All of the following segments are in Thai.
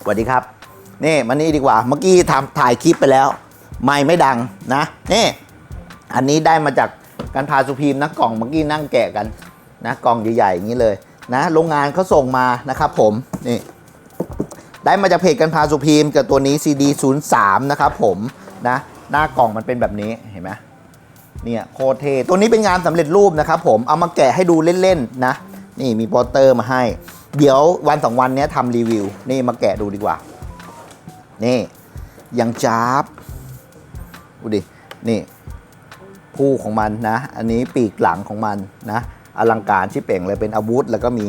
สวัสดีครับ นี่มานี่ดีกว่า เมื่อกี้ทำถ่ายคลิปไปแล้ว ไม่ไม่ดังนะ นี่ อันนี้ได้มาจากการพาสุพีมนะกล่องเมื่อกี้นั่งแกะกันนะกล่องใหญ่ๆอย่างนี้เลยนะโรงงานเขาส่งมานะครับผมนี่ได้มาจากเพจกันพาสุพีมกับตัวนี้ CD 0 3นะครับผมนะหน้ากล่องมันเป็นแบบนี้เห็นไหมเนี่ยโคเทตัวนี้เป็นงานสำเร็จรูปนะครับผมเอามาแกะให้ดูเล่นๆนะนี่มีโปสเตอร์มาให้ เดี๋ยววันสองวันนี้ทำรีวิว นี่มาแกะดูดีกว่า นี่ยังจ้าบดูดิ นี่ผู้ของมันนะ อันนี้ปีกหลังของมันนะ อลังการชิเป่งเลยเป็นอาวุธ แล้วก็มี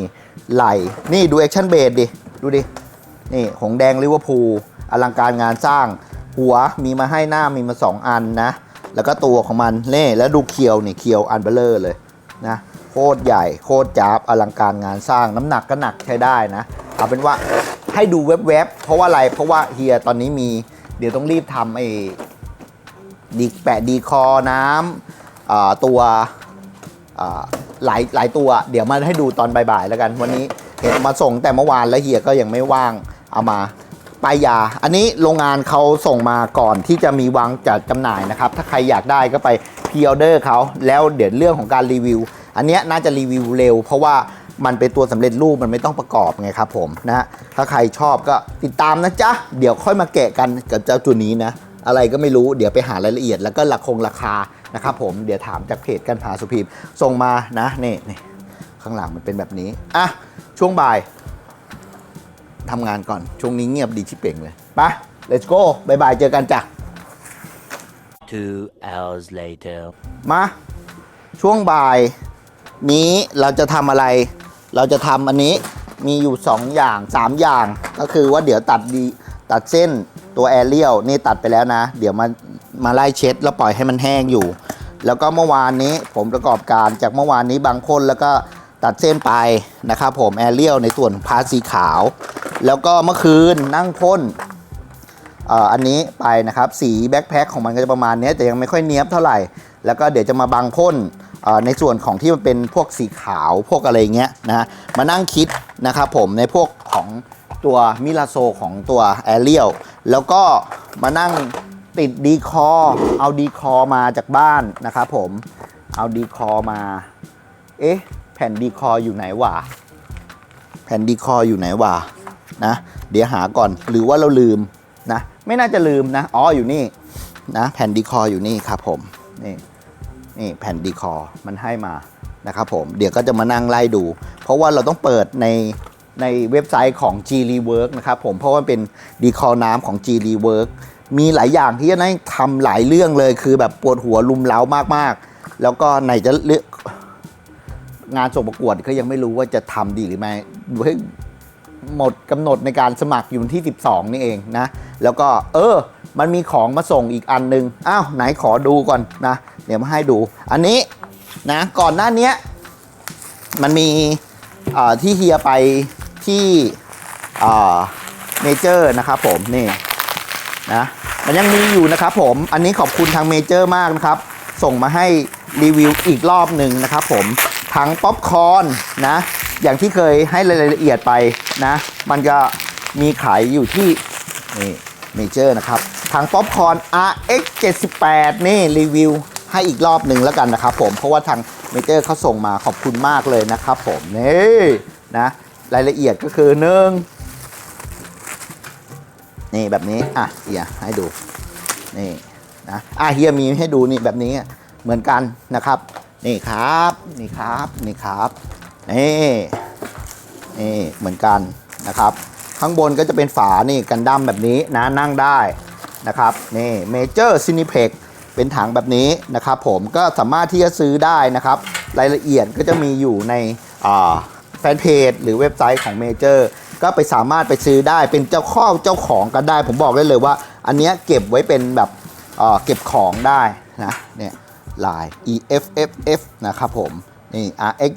ไหลนี่ดูแอคชั่นเบสดิ ดูดิ นี่หงแดงลิเวอร์พูลอลังการงานสร้าง หัวมีมาให้หน้ามีมาสองอันนะ แล้วก็ตัวของมันเน่แล้วดูเคียวนี่เคียวอันเบลเลอร์เลยนะ โคตรใหญ่โคตรจ้าบอลังการงานสร้างน้ำหนักก็หนักใช้ได้นะ เอาเป็นว่าให้ดูแวบๆเพราะว่าอะไรเพราะว่าเฮียตอนนี้มีเดี๋ยวต้องรีบทำไอ้ดีแปะดีคอน้ำตัวหลายหลายตัว เดี๋ยวมาให้ดูตอนบ่ายๆแล้วกัน วันนี้เห็นมาส่งแต่เมื่อวานแล้วเฮียก็ยังไม่ว่างเอามาปายา อันนี้โรงงานเขาส่งมาก่อนที่จะมีวางจัดจำหน่ายนะครับ ถ้าใครอยากได้ก็ไปพ r ออเดอร์เขาแล้วเดี๋ยวเรื่องของการรีวิว อันเนี้ยน่าจะรีวิวเร็ว เพราะว่ามันเป็นตัวสำเร็จรูปมันไม่ต้องประกอบไงครับผมนะฮะถ้าใครชอบก็ติดตามนะจ๊ะ เดี๋ยวค่อยมาแกะกันกับเจ้าตัวนี้นะ อะไรก็ไม่รู้เดี๋ยวไปหารายละเอียดแล้วก็ราคงราคานะครับผมเดี๋ยวถามจากเพจกันพาสุพีมส่งมานะนี่นี่ข้างหลังมันเป็นแบบนี้อะช่วงบ่ายทำงานก่อนช่วงนี้เงียบดีชิเป่งเลยไป let's go บายบายเจอกันจ้ะ Two hours later. มา ช่วงบ่าย นี้เราจะทำอะไร เราจะทำอันนี้มีอยู่ 2 อย่าง 3 อย่าง ก็คือว่าเดี๋ยวตัดดีตัดเส้นตัวแอเรียลนี่ตัดไปแล้วนะ เดี๋ยวมามาไล่เช็ด แล้วปล่อยให้มันแห้งอยู่ แล้วก็เมื่อวานนี้ผมประกอบการจากเมื่อวานนี้บางคนแล้วก็ตัดเส้นไปนะครับผมแอเรียลในส่วนพาสีขาว แล้วก็เมื่อคืนนั่งพ่นเอ่ออันนี้ไปนะครับ สีแบ็คแพ็คของมันก็จะประมาณนี้แต่ยังไม่ค่อยเนี้ยบเท่าไหร่ แล้วก็เดี๋ยวจะมาบังพ่น ในส่วนของที่มันเป็นพวกสีขาวพวกอะไรเงี้ยนะฮะมานั่งคิดนะครับผมในพวกของตัวมิลาโซของตัวแอเรียลแล้วก็มานั่งติดดีคอเอาดีคอมาจากบ้านนะครับผมเอาดีคอมา เอ๊ะ แผ่นดีคออยู่ไหนวะแผ่นดีคออยู่ไหนวะนะ เดี๋ยวหาก่อนหรือว่าเราลืมนะ ไม่น่าจะลืมนะ อ๋ออยู่นี่นะ แผ่นดีคออยู่นี่ครับผมนี่ นี่แผ่นดีคอมันให้มานะครับผมเดี๋ยวก็จะมานั่งไล่ดู เพราะว่าเราต้องเปิดในในเว็บไซต์ของ G Rework นะครับผมเพราะว่าเป็นดีคอน้ำของ G Rework มีหลายอย่างที่จะได้ทำหลายเรื่องเลยคือแบบปวดหัวลุมเล้ามากๆ แล้วก็ไหนจะเลือกงานส่งประกวดก็ยังไม่รู้ว่าจะทำดีหรือไม่เฮ้ย หมดกำหนดในการสมัครอยู่ที่ 12 นี่เองนะ แล้วก็เออ มันมีของมาส่งอีกอันหนึง อ้าวไหนขอดูก่อนนะ เดี๋ยวมาให้ดู อันนี้นะก่อนหน้านี้มันมีที่เฮียไปที่เมเจอร์นะครับผมนี่นะมันยังมีอยู่นะครับผมอันนี้ขอบคุณทางเมเจอร์มากนะครับ ส่งมาให้รีวิวอีกรอบหนึ่งนะครับผมทั้งป๊อปคอนนะ อย่างที่เคยให้รายละเอียดไปนะ มันก็มีขายอยู่ที่นี่เมเจอร์นะครับทั้งป๊อปคอร์น RX 78นี่รีวิวให้อีกรอบหนึ่งแล้วกันนะครับผม เพราะว่าทางเมเจอร์เขาส่งมาขอบคุณมากเลยนะครับผมนี่นะรายละเอียดก็คือหนึ่งนี่แบบนี้ อะเฮียให้ดู นี่นะอะเฮียมีให้ดูนี่แบบนี้เหมือนกันนะครับ นี่ครับ นี่ครับ นี่ครับ นี่นี่เหมือนกันนะครับ ข้างบนก็จะเป็นฝานี่กันดั้มแบบนี้นะนั่งได้นะครับนี่เมเจอร์ซินิเพกเป็นถังแบบนี้นะครับ ผมก็สามารถที่จะซื้อได้นะครับ รายละเอียดก็จะมีอยู่ในอ่าแฟนเพจหรือเว็บไซต์ของเมเจอร์ก็ไปสามารถไปซื้อได้เป็นเจ้าข้อเจ้าของกันได้ ผมบอกได้เลยว่า อันเนี้ยเก็บไว้เป็นแบบเก็บของได้นะเนี่ยลาย EFFF นะครับผม นี่ RX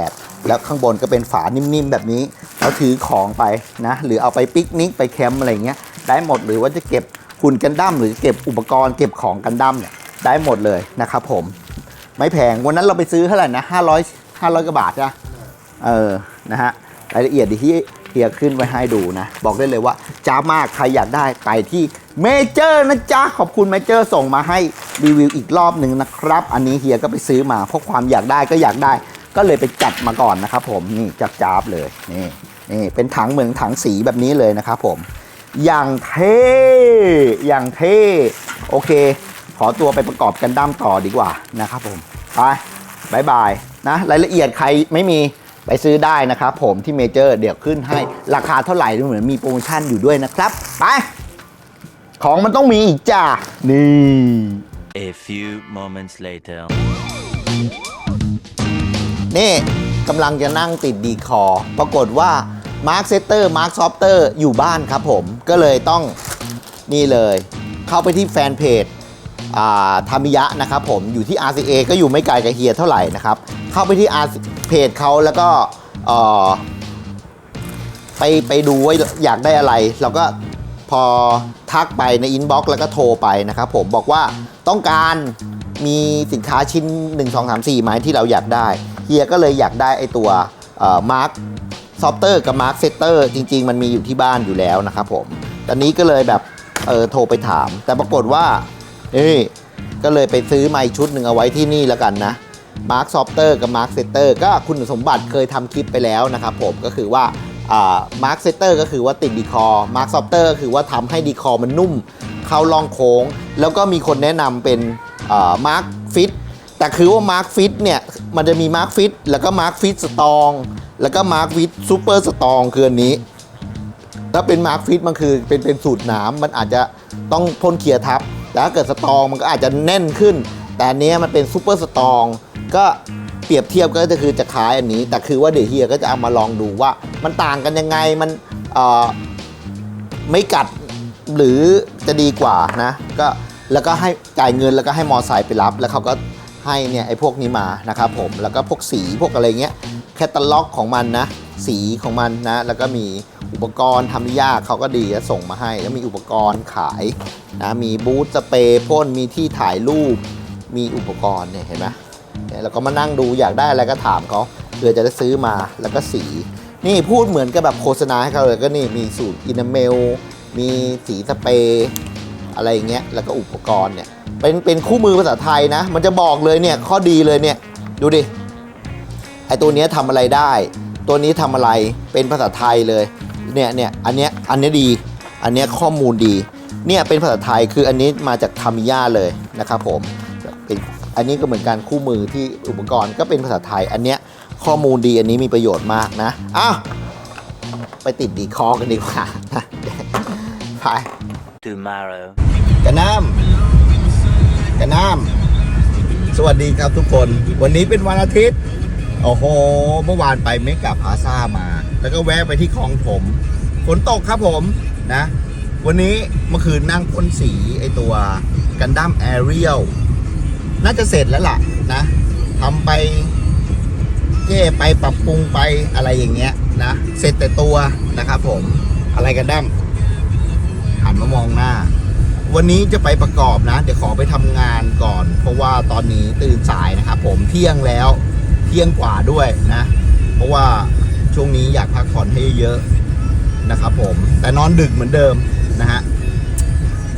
78แล้วข้างบนก็เป็นฝานิ่มๆแบบนี้เราถือของไปนะ หรือเอาไปปิกนิกไปแคมป์อะไรเงี้ยได้หมดหรือว่าจะเก็บหุ่นกันดั้มหรือเก็บอุปกรณ์เก็บของกันดั้มเนี่ยได้หมดเลยนะครับผม ไม่แพงวันนั้นเราไปซื้อเท่าไหร่นะ500 500กว่าบาทจ้ะเออนะฮะรายละเอียดที่เฮียขึ้นไว้ให้ดูนะ บอกได้เลยว่าจ้ามากใครอยากได้ไปที่เมเจอร์นะจ๊ะขอบคุณเมเจอร์ส่งมาให้ รีวิวอีกรอบหนึ่งนะครับ อันนี้เฮียก็ไปซื้อมาเพราะความอยากได้ก็อยากได้ ก็เลยไปจัดมาก่อนนะครับผมนี่จับจ้าบเลยนี่นี่เป็นถังเหมือนถังสีแบบนี้เลยนะครับผมอย่างเท่อย่างเท่โอเค ขอตัวไปประกอบกันด้ามต่อดีกว่านะครับผมไปบายบายนะรายละเอียดใครไม่มีไปซื้อได้นะครับผมที่เมเจอร์เดี๋ยวขึ้นให้ราคาเท่าไหร่เหมือนมีโปรโมชั่นอยู่ด้วยนะครับ ไป ของมันต้องมีอีกจ้านี่ A few moments later. นี่กำลังจะนั่งติดดีคอร์ปรากฏว่า Mark Setter Mark Softer อร์อยู่บ้านครับผม ก็เลยต้องนี่เลย เข้าไปที่แฟนเพจอ่าทามิยะนะครับผมอยู่ที่ RCA ก็อยู่ไม่ไกลกับเฮียเท่าไหร่นะครับ เข้าไปที่ R เพจเขาแล้วก็ไปไปดูว่าอยากได้อะไร เราก็ พอทักไปในอินบ็อกซ์แล้วก็โทรไปนะครับผมบอกว่าต้องการมีสินค้าชิ้น 1 2 3 4ไหมที่เราอยากได้ เฮียก็เลยอยากได้ไอตัวมาร์คซอฟเตอร์กับมาร์คเซตเตอร์จริง ๆ มันมีอยู่ที่บ้านอยู่แล้วนะครับผมตอนนี้ก็เลยแบบเออโทรไปถาม แต่ปรากฏว่าเอ้ยก็เลยไปซื้อไมาอีกชุดหนึ่งเอาไว้ที่นี่แล้วกันนะมาร์คซอฟเตอร์กับมาร์คเซตเตอร์ก็คุณสมบัติเคยทำคลิปไปแล้วนะครับผมก็คือว่า มาร์คเซตเตอร์ก็คือว่าติดดีคอมาร์คซอฟเตอร์ก็คือว่าทำให้ดีคอมันนุ่ม เข้าล่องโค้ง แล้วก็มีคนแนะนำเป็นมาร์คฟิตแต่คือว่ามาร์คฟิตเนี่ยมันจะมีมาร์คฟิตแล้วก็มาร์คฟิตสตองแล้วก็มาร์คฟิตซูเปอร์สตองคืออันนี้ ถ้าเป็นมาร์คฟิตมันคือเป็นเป็นสูตรหนามมันอาจจะต้องพ่นเคลียร์ทับแต่ถ้าเกิดสตองมันก็อาจจะแน่นขึ้น แต่อันนี้มันเป็นซูเปอร์สตองก็ เปรียบเทียบก็จะคือจะคล้ายอันนี้ แต่คือว่าเดี๋ยวเฮียก็จะเอามาลองดูว่า มันต่างกันยังไงมันไม่กัดหรือจะดีกว่านะก็แล้วก็ให้จ่ายเงินแล้วก็ให้มอไซค์ไปรับ แล้วเขาก็ให้เนี่ยไอ้พวกนี้มานะครับผมแล้วก็พวกสีพวกอะไรเงี้ยแคตตาล็อกของมันนะ สีของมันนะ แล้วก็มีอุปกรณ์ทำยากเขาก็ดีส่งมาให้แล้วมีอุปกรณ์ขายนะมีบูธสเปรย์พ่นมีที่ถ่ายรูปมีอุปกรณ์เนี่ยเห็นไหม เนี่ยเราก็มานั่งดูอยากได้อะไรก็ถามเขาเพื่อจะได้ซื้อมาแล้วก็สี นี่พูดเหมือนกับแบบโฆษณาให้เขาเลยก็นี่มีสูตรอินาเมล มีสีสเปรย์อะไรอย่างเงี้ยแล้วก็อุปกรณ์เนี่ยเป็นเป็นคู่มือภาษาไทยนะ มันจะบอกเลยเนี่ยข้อดีเลยเนี่ยดูดิไอตัวเนี้ยทำอะไรได้ ตัวนี้ทำอะไรเป็นภาษาไทยเลยเนี่ยเนี่ยอันเนี้ยอันเนี้ยดี อันเนี้ยข้อมูลดี เนี่ยเป็นภาษาไทยคืออันนี้มาจากทามิยาเลยนะครับผมเป็น อันนี้ก็เหมือนกันคู่มือที่อุปกรณ์ก็เป็นภาษาไทย อันเนี้ยข้อมูลดีอันนี้มีประโยชน์มากนะอ้าวไปติดดีคอกันดีกว่าไป Tomorrow. กระน้ำกระน้ำสวัสดีครับทุกคน วันนี้เป็นวันอาทิตย์ โอ้โห เมื่อวานไปเมกะพาซามา แล้วก็แวะไปที่คลองถมฝนตกครับผมนะ วันนี้เมื่อคืนนั่งพ่นสีไอตัวกันดั้มแอเรียล น่าจะเสร็จแล้วล่ะนะทำไปแก้ไปปรับปรุงไปอะไรอย่างเงี้ยนะเสร็จแต่ตัวนะครับผมอะไรกันดั้มหันมามองหน้า วันนี้จะไปประกอบนะ เดี๋ยวขอไปทำงานก่อน เพราะว่าตอนนี้ตื่นสายนะครับผมเที่ยงแล้วเที่ยงกว่าด้วยนะ เพราะว่าช่วงนี้อยากพักผ่อนให้เยอะๆนะครับผมแต่นอนดึกเหมือนเดิมนะฮะ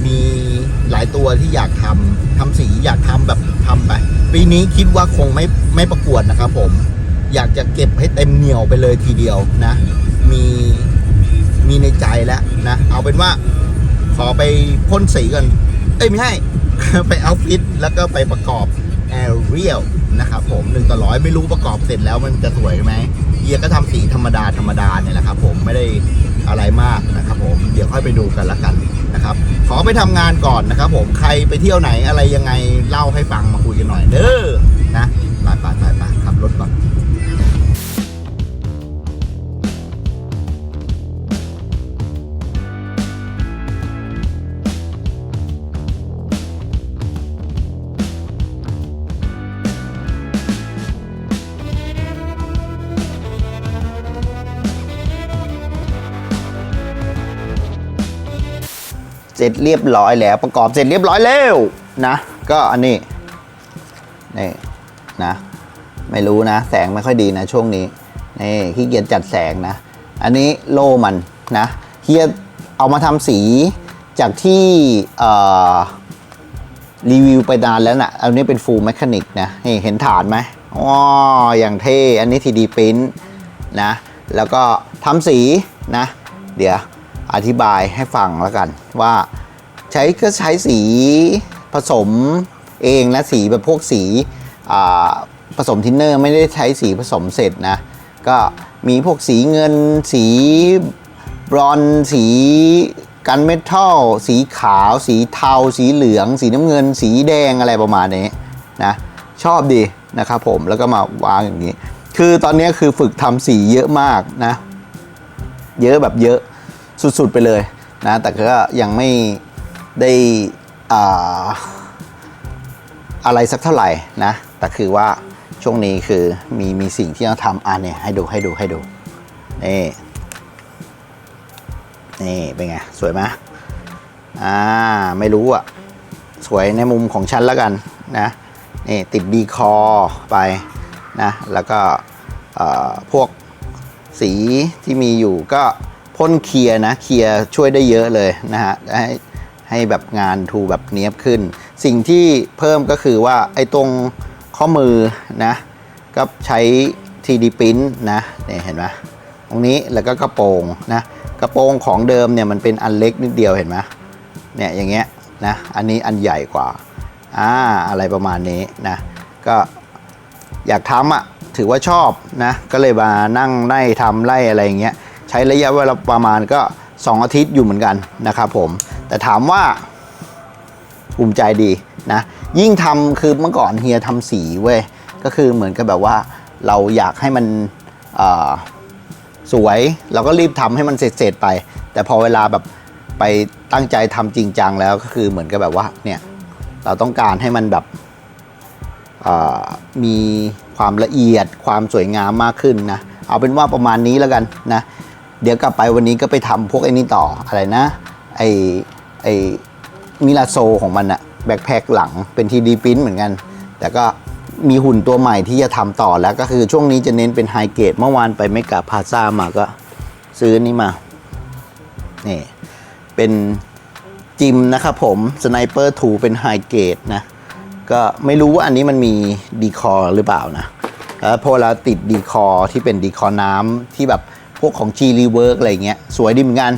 มีหลายตัวที่อยากทำทำสีอยากทำแบบ ทำไป ปีนี้คิดว่าคงไม่ไม่ประกวดนะครับผมอยากจะเก็บให้เต็มเหนียวไปเลยทีเดียวนะ มีมีในใจแล้วนะ เอาเป็นว่า ขอไปพ่นสีก่อน เอ้ยไม่ใช่ไปเอาฟิตแล้วก็ไปประกอบแอรเรียลนะครับผมหนึ่งต่อร้อยไม่รู้ประกอบเสร็จแล้วมันจะสวยไหมเฮียก็ทำสีธรรมดาธรรมดาเนี่ยแหละครับผมไม่ได้อะไรมากนะครับผมเดี๋ยวค่อยไปดูกันละกัน นะครับ ขอไปทำงานก่อนนะครับ ผมใครไปเที่ยวไหนอะไรยังไงเล่าให้ฟังมาคุยกันหน่อยเด้อนะไปไปไปไปขับรถก่อน เสร็จเรียบร้อยแล้วประกอบเสร็จเรียบร้อยแล้วนะ ก็อันนี้นี่นะไม่รู้นะ แสงไม่ค่อยดีนะช่วงนี้นี่ขี้เกียจจัดแสงนะ อันนี้โล่มันนะเฮียเอามาทำสีจากที่รีวิวไปนานแล้วนะ่ะอันนี้เป็นฟูลแมคานิกนะนี่เห็นฐานไหมอ๋ออย่างเท่ อันนี้ 3D Print นะ แล้วก็ทำสีนะ เดี๋ยว อธิบายให้ฟังแล้วกัน ว่าใช้ก็ใช้สีผสมเองนะสีแบบพวกสีผสมทินเนอร์ไม่ได้ใช้สีผสมเสร็จนะ ก็มีพวกสีเงิน สีบรอนสีกันเมทัลสีขาว สีเทา สีเหลือง สีน้ำเงิน สีแดงอะไรประมาณนี้นะชอบดีนะครับผมแล้วก็มาวางอย่างนี้ คือตอนนี้คือฝึกทำสีเยอะมากนะ เยอะแบบเยอะ สุดๆไปเลยนะแต่ก็ยังไม่ได้อ่าอะไรสักเท่าไหร่นะแต่คือว่าช่วงนี้คือมีมีสิ่งที่ต้องทำอ่าเนี่ยให้ดูให้ดูให้ดูนี่นี่เป็นไง สวยไหมอ่าไม่รู้อะ สวยในมุมของฉันแล้วกันนะนี่ติดดีคอไปนะแล้วก็เอ่อพวกสีที่มีอยู่ก็ พ่นเคลียร์นะเคลียร์ช่วยได้เยอะเลยนะฮะให้ให้แบบงานทูแบบเนี้ยบขึ้น สิ่งที่เพิ่มก็คือว่าไอ้ตรงข้อมือนะก็ใช้ 3D Print นะเนี่ยเห็นไหมตรงนี้แล้วก็กระโปรงนะกระโปรงของเดิมเนี่ยมันเป็นอันเล็กนิดเดียวเห็นไหมเนี่ยอย่างเงี้ยนะอันนี้อันใหญ่กว่าอ่าอะไรประมาณนี้นะก็อยากทำอะถือว่าชอบนะก็เลยมานั่งไล่ทำไล่อะไรอย่างเงี้ย ใช้ระยะเวลาประมาณก็ 2 อาทิตย์อยู่เหมือนกันนะครับผมแต่ถามว่าภูมิใจดีนะยิ่งทำคือเมื่อก่อนเฮียทำสีเว้ยก็คือเหมือนกับแบบว่าเราอยากให้มันสวยเราก็รีบทำให้มันเสร็จๆไป แต่พอเวลาแบบไปตั้งใจทำจริงจังแล้วก็คือเหมือนกับแบบว่าเนี่ยเราต้องการให้มันแบบมีความละเอียดความสวยงามมากขึ้นนะ เอาเป็นว่าประมาณนี้แล้วกันนะ เดี๋ยวกลับไปวันนี้ก็ไปทำพวกไอ้นี่ต่ออะไรนะ ไอไอมิลาโซของมันอะแบ็คแพคหลังเป็นทีดีพิ้นเหมือนกัน แต่ก็มีหุ่นตัวใหม่ที่จะทำต่อแล้วก็คือช่วงนี้จะเน้นเป็นไฮเกรดเมื่อวานไปเมกาพาซ่ามาก็ซื้อนนี้มา นี่เป็นจิมนะครับผมสไนเปอร์ทูเป็นไฮเกรดนะ ก็ไม่รู้ว่าอันนี้มันมีดีคอร์หรือเปล่านะแล้วพอเราติดดีคอร์ที่เป็นดีคอร์น้ำที่แบบ พวกของ G Rework อะไรเงี้ยสวยดีเหมือนกัน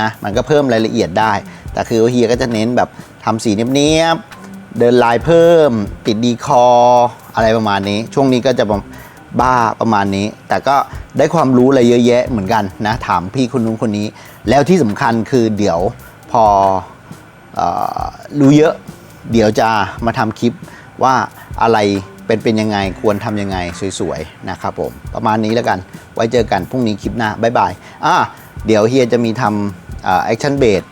นะมันก็เพิ่มรายละเอียดได้ แต่คือเฮียก็จะเน้นแบบทำสีเนียบๆเดินลายเพิ่ม ติดดีคออะไรประมาณนี้ ช่วงนี้ก็จะบ้าประมาณนี้ แต่ก็ได้ความรู้อะไรเยอะแยะเหมือนกันนะถามพี่คนนู้นคนนี้ แล้วที่สำคัญคือเดี๋ยวพอออรู้เยอะ เดี๋ยวจะมาทำคลิปว่าอะไร เป็นเป็นยังไงควรทำยังไงสวยๆนะครับผมประมาณนี้แล้วกัน ไว้เจอกันพรุ่งนี้คลิปหน้าบ๊ายบายอะเดี๋ยวเฮียจะมีทำแอคชั่นเบด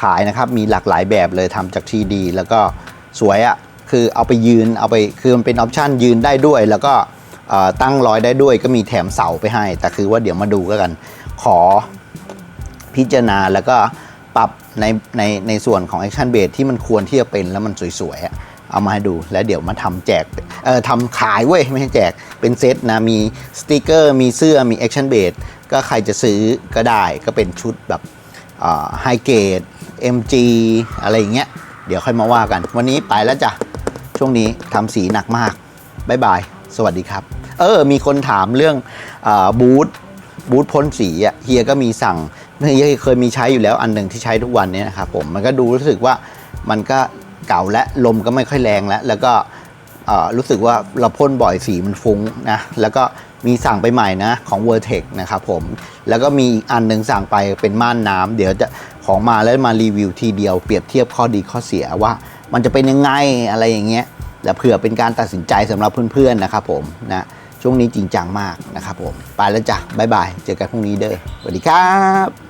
ขายนะครับมีหลากหลายแบบเลยทำจาก 3D แล้วก็สวยอะ่ะคือเอาไปยืนเอาไปคือมันเป็นออปชันยืนได้ด้วย แล้วก็ตั้งร้อยได้ด้วยก็มีแถมเสาไปให้ แต่คือว่าเดี๋ยวมาดูกัน ขอพิจารณาแล้วก็ปรับในในในส่วนของ Action Base ที่มันควรที่จะเป็นแล้วมันสวยๆอะ เอามาให้ดูแล้วเดี๋ยวมาทำแจกเอ่อทำขายเว้ยไม่ใช่แจกเป็นเซตนะมีสติกเกอร์มีเสื้อมี Action Base ก็ใครจะซื้อก็ได้ก็เป็นชุดแบบไฮเกรด MG อะไรอย่างเงี้ยเดี๋ยวค่อยมาว่ากัน วันนี้ไปแล้วจ้ะ ช่วงนี้ทำสีหนักมากบายบาย สวัสดีครับ เออ มีคนถามเรื่องอบูธบูธพ่นสีอะเฮียก็มีสั่งเฮียเคยมีใช้อยู่แล้วอันหนึ่งที่ใช้ทุกวันเนี้นะครับผมมันก็ดูรู้สึกว่ามันก็ เก่าและลมก็ไม่ค่อยแรงแล้ว แล้วก็รู้สึกว่าเราพ่นบ่อยสีมันฟุ้งนะแล้วก็มีสั่งไปใหม่นะของ v e r t e x นะครับผม แล้วก็มีอีกอันหนึ่งสั่งไปเป็นม่านน้ำเดี๋ยวจะของมาแล้วมารีวิวทีเดียวเปรียบเทียบข้อดีข้อเสียว่า มันจะเป็นยังไงอะไรอย่างเงี้ยและเผื่อเป็นการตัดสินใจสำหรับเพื่อนๆนะครับผมนะช่วงนี้จริงจังมากนะครับผม ไปแล้วจ้ะบ๊ายบาย เจอกันพรุ่งนี้เด้อสวัสดีครับ